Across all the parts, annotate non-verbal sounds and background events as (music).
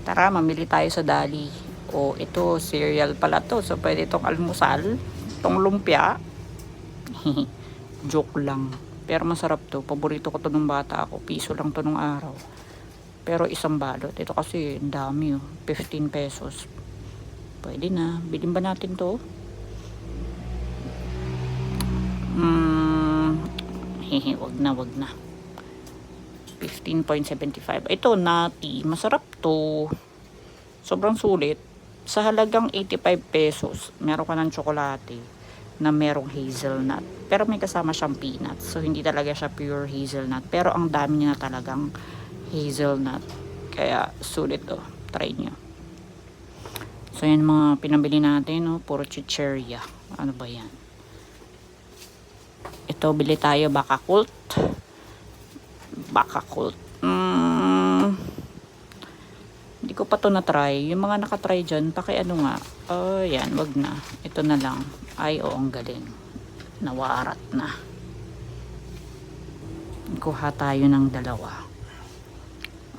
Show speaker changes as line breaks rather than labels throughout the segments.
Tara, mamili tayo sa Dali. O, ito, cereal pala to. So, pwede itong almusal. Itong lumpia. (laughs) Joke lang. Pero masarap to. Paborito ko to nung bata ako. Piso lang to nung araw. Pero isang balot. Ito kasi, dami oh. 15 pesos. Pwede na. Bilhin ba natin to? Hmm. (laughs) Hehe, wag na, wag na. 15.75. Ito, nati. Masarap to. Sobrang sulit. Sa halagang 85 pesos, meron ka ng tsokolate na merong hazelnut. Pero may kasama siyang peanuts. So, hindi talaga siya pure hazelnut. Pero ang dami niya talagang hazelnut. Kaya, sulit to. Try nyo. So, yan mga pinabili natin. No? Puro chicheria. Ano ba yan? Ito, bili tayo baka kult. Baka kult. Mm, hindi ko pa to na-try. Yung mga nakatry dyan, paki ano nga. Oh, yan, wag na. Ito na lang. Ay, oo, ang galing. Nawarat na. Kuha tayo ng dalawa.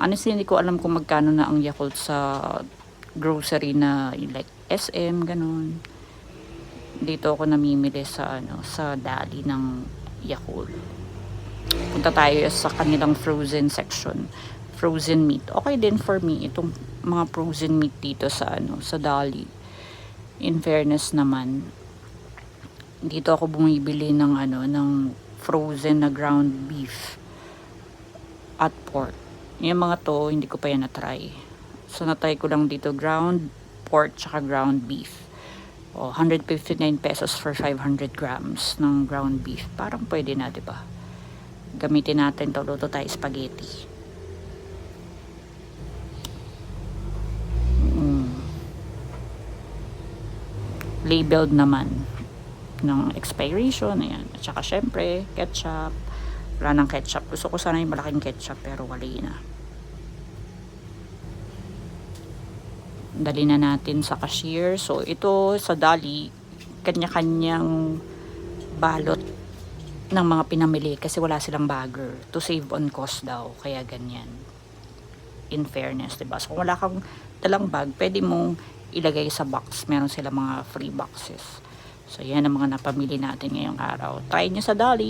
Honestly, hindi ko alam kung magkano na ang Yakult sa grocery na like SM, ganun. Dito ako namimili sa ano, sa dali ng Yakult. Punta tayo sa kanilang frozen section. Frozen meat. Okay din for me itong mga frozen meat dito sa ano, sa Dali. In fairness naman, dito ako bumibili ng ano, ng frozen na ground beef at pork. Yung mga to, hindi ko pa yan na-try. So, na-try ko lang dito ground pork tsaka ground beef. O, 159 pesos for 500 grams ng ground beef. Parang pwede na, di ba? Gamitin natin to, luto tayo spaghetti. Mm. Labeled naman ng expiration, ayan. At saka syempre, ketchup. Wala ng ketchup. Gusto ko sana yung malaking ketchup pero wala na. Dali na natin sa cashier. So, ito sa Dali, kanya-kanyang balot ng mga pinamili kasi wala silang bagger to save on cost daw. Kaya ganyan. In fairness, diba? So, kung wala kang dalang bag, pwede mong ilagay sa box. Meron sila mga free boxes. So, yan ang mga napamili natin ngayong araw. Try nyo sa Dali.